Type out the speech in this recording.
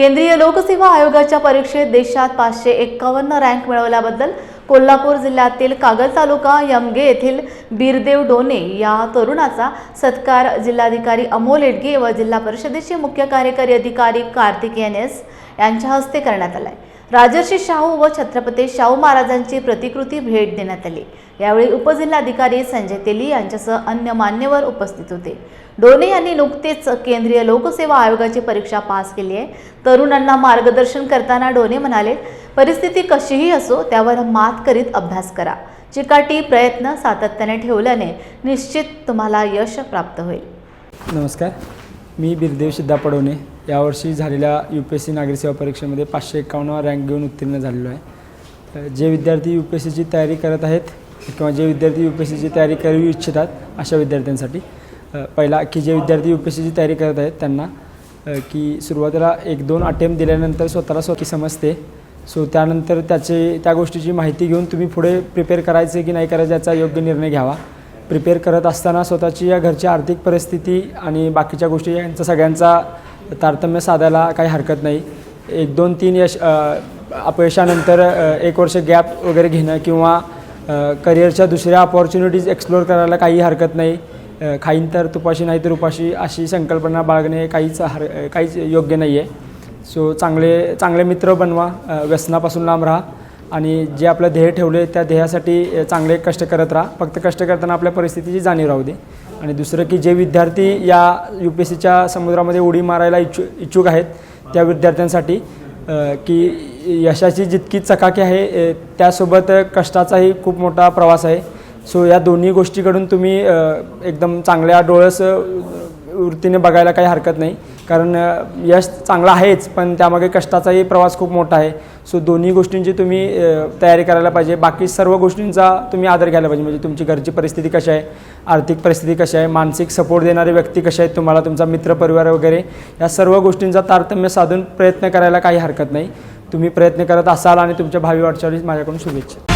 केंद्रीय लोकसेवा आयोगाच्या परीक्षेत देशात पाचशे एक्कावन्न रँक मिळवल्याबद्दल कोल्हापूर जिल्ह्यातील कागल तालुका यमगे येथील बीरदेव डोने या तरुणाचा सत्कार जिल्हाधिकारी अमोल एडगे व जिल्हा परिषदेचे मुख्य कार्यकारी अधिकारी कार्तिकेयन एस यांच्या हस्ते करण्यात आलाय. राजर्षी शाहू व छत्रपती शाहू महाराजांची प्रतिकृती भेट देण्यात आली. यावेळी उपजिल्हाधिकारी संजय तेली यांच्यासह अन्य मान्यवर उपस्थित होते. डोने यांनी नुकतेच केंद्रीय लोकसेवा आयोगाची परीक्षा पास केली आहे. तरुणांना मार्गदर्शन करताना डोने म्हणाले परिस्थिती कशीही असो त्यावर मात करीत अभ्यास करा. चिकाटी प्रयत्न सातत्याने ठेवल्याने निश्चित तुम्हाला यश प्राप्त होईल. नमस्कार. मी बिरदेव सिद्धा पडवणे यावर्षी झालेल्या यू पी एस सी नागरी सेवा परीक्षेमध्ये पाचशे एक्कावन्न रँक घेऊन उत्तीर्ण झालेलो आहे. जे विद्यार्थी यू पी एस सीची तयारी करत आहेत किंवा जे विद्यार्थी यू पी एस सीची तयारी करू इच्छितात अशा विद्यार्थ्यांसाठी पहिला की जे विद्यार्थी यू पी एस सीची तयारी करत आहेत त्यांना की सुरुवातीला एक दोन अटेम्प्ट दिल्यानंतर स्वतःला स्वतः समजते. सो त्यानंतर त्याचे त्या गोष्टीची माहिती घेऊन तुम्ही पुढे प्रिपेअर करायचे की नाही करायचं याचा योग्य निर्णय घ्यावा. प्रिपेअर करत असताना स्वतःची या घरची आर्थिक परिस्थिती आणि बाकीच्या गोष्टी यांचा सगळ्यांचा तारतम्य साधायला काही हरकत नाही. एक दोन तीन यश अपयशानंतर एक वर्ष गॅप वगैरे घेणं किंवा करिअरच्या दुसऱ्या अपॉर्च्युनिटीज एक्सप्लोअर करायला काही हरकत नाही. खाईन तर तुपाशी नाही तर उपाशी अशी संकल्पना बाळगणे काहीच हर काहीच योग्य नाही आहे सो चांगले चांगले मित्र बनवा व्यसनापासून लांब राहा. आणि जे आपलं ध्येय ठेवले त्या ध्येयासाठी चांगले कष्ट करत राहा. फक्त कष्ट करताना आपल्या परिस्थितीची जाणीव राहू दे. आणि दुसरं की जे विद्यार्थी या यू पी एस सीच्या समुद्रामध्ये उडी मारायला इच्छु इच्छुक आहेत त्या विद्यार्थ्यांसाठी की यशाची जितकी चकाकी आहे त्यासोबत कष्टाचाही खूप मोठा प्रवास आहे. सो या दोन्ही गोष्टीकडून तुम्ही एकदम चांगल्या डोळस वृत्तीने बघायला काही हरकत नाही. कारण यश चांगलं आहेच पण त्यामागे कष्टाचाही प्रवास खूप मोठा आहे. सो दोन्ही गोष्टींची तुम्ही तयारी करायला पाहिजे. बाकी सर्व गोष्टींचा तुम्ही आदर घ्यायला पाहिजे. म्हणजे तुमची घरची परिस्थिती कशी आहे आर्थिक परिस्थिती कशी आहे मानसिक सपोर्ट देणारे व्यक्ती कसे आहेत तुम्हाला तुमचा मित्रपरिवार वगैरे या सर्व गोष्टींचा तारतम्य साधून प्रयत्न करायला काही हरकत नाही. तुम्ही प्रयत्न करत असाल आणि तुमच्या भावी वाटचालीस माझ्याकडून शुभेच्छा.